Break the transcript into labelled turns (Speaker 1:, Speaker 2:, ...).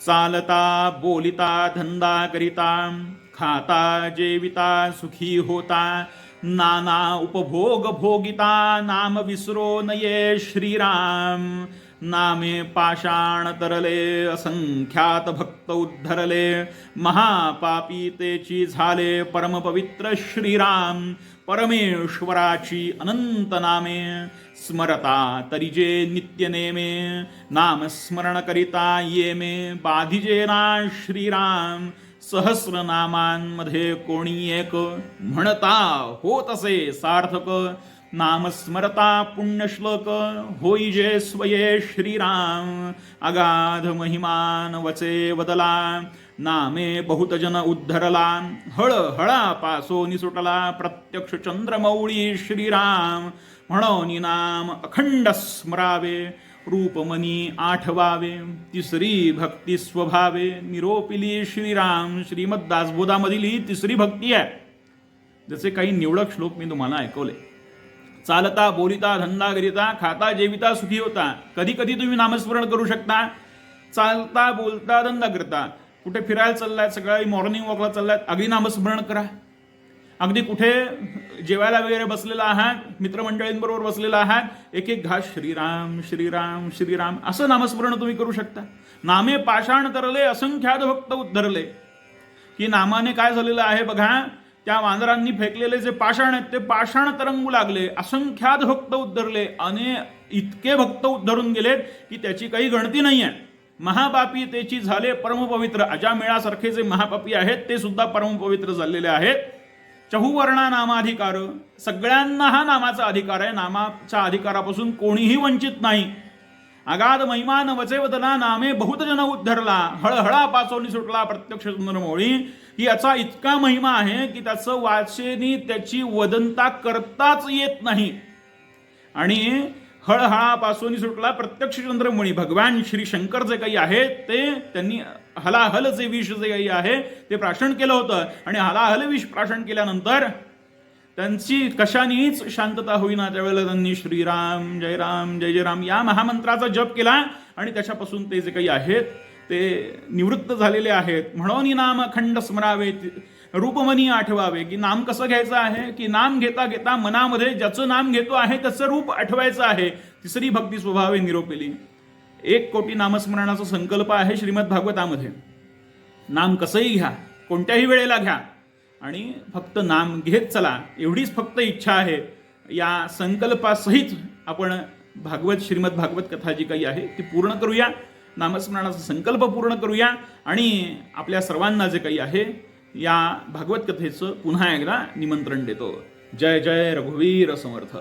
Speaker 1: चालता बोलिता धंदा करिता खाता जेविता सुखी होता नाना उपभोग भोगिता नाम विसरो नये श्रीराम. नामे पाषाण तरले असंख्यात भक्त उद्धरले. महापापी तेची झाले परमपवित्र श्रीराम. परमेश्वराची अनंत नामे. स्मरता तरिजे नित्यनेमे नित्य नेमे. नाम स्मरण करिता ये मे बाधिजे ना श्रीराम. सहस्रनामांमध्ये कोणी एक म्हणता होत असे सार्थक नामस्मरता पुण्यश्लोक होई जे स्वये श्रीराम अगाध महिमान वचे वदला नामे बहुत जन उद्धरला हळ हळा पासो निसुटला प्रत्यक्ष चंद्रमौळी श्रीराम म्हणोनी नाम अखंड स्मरावे रूपमनी आठवावे तिसरी भक्ती स्वभावे निरोपिली श्रीराम श्रीमद दासबोधामधील ही तिसरी भक्ती आहे. जसे काही निवडक श्लोक मी तुम्हाला ऐकवले. चालता बोलिता धंदा करिता खाता जेविता सुखी होता. कधी कधी तुम्ही नामस्मरण करू शकता. चालता बोलता धंदा करता. कुठे फिरायला चाललाय सकाळी मॉर्निंग वॉकला चाललाय अगदी नामस्मरण करा. अगदी कुठे जेवायला वगैरे बसलेला आहात मित्रमंडळींबरोबर बसलेला आहात एक एक घास श्रीराम श्रीराम श्रीराम असं नामस्मरण तुम्ही करू शकता. नामे पाषाण तरले असंख्यात भक्त उद्धरले. की नामाने काय झालेलं आहे बघा त्या वानरांनी फेकलेले जे पाषाण आहेत ते पाषाण तरंगू लागले असंख्यात भक्त उद्धरले. अने इतके भक्त उद्धरून गेलेत की त्याची काही गणती नाही आहे महापापी त्याची झाले परमपवित्र. अजामेळासारखे जे महापापी आहेत ते सुद्धा परमपवित्र झालेले आहेत. चहुवर्णा नामाधिकार. सगळ्यांना हा नामाचा अधिकार आहे. नामाच्या अधिकारापासून कोणीही वंचित नाही. अगाध महिमान वचेवदना नामे बहुतजन उद्धरला. हळहळा पाचोनी सुटला प्रत्यक्ष सुंदरमोळी ही याचा इतका महिमा आहे की त्याचं वाचेनी त्याची वदंता करताच येत नाही. आणि हळहळापासून सुटला प्रत्यक्ष चंद्रमणी भगवान श्री शंकर जे काही आहेत ते त्यांनी हलाहल जे विष जे काही आहे ते प्राशन केलं होतं. आणि हलाहल विष प्राशन केल्यानंतर त्यांची कशानेच शांतता होईना. त्यावेळेला त्यांनी श्रीराम जय राम जय जय राम या महामंत्राचा जप केला. आणि त्याच्यापासून ते जे काही आहेत ते निवृत्त झालेले आहेत. म्हणून नाम अखंड स्मरावे रूपमनी आठवावे की नाम कसं घ्यायचं आहे? की नाम घेता घेता मनामध्ये ज्याचं नाम घेतो आहे त्याचं रूप आठवायचं आहे. तिसरी भक्ती स्वभावे निरोपेली. एक कोटी नामस्मरणाचा संकल्प आहे श्रीमद भागवतामध्ये. नाम कसंही घ्या कोणत्याही वेळेला घ्या. आणि फक्त नाम घेत चला एवढीच फक्त इच्छा आहे. या संकल्पासहित आपण भागवत श्रीमद भागवत कथा जी काही आहे ती पूर्ण करूया. नामस्मरणाचा संकल्प पूर्ण करूया. आणि आपल्या सर्वांना जे काही आहे या भागवत कथेचं पुन्हा एकदा निमंत्रण देतो. जय जय रघुवीर समर्थ.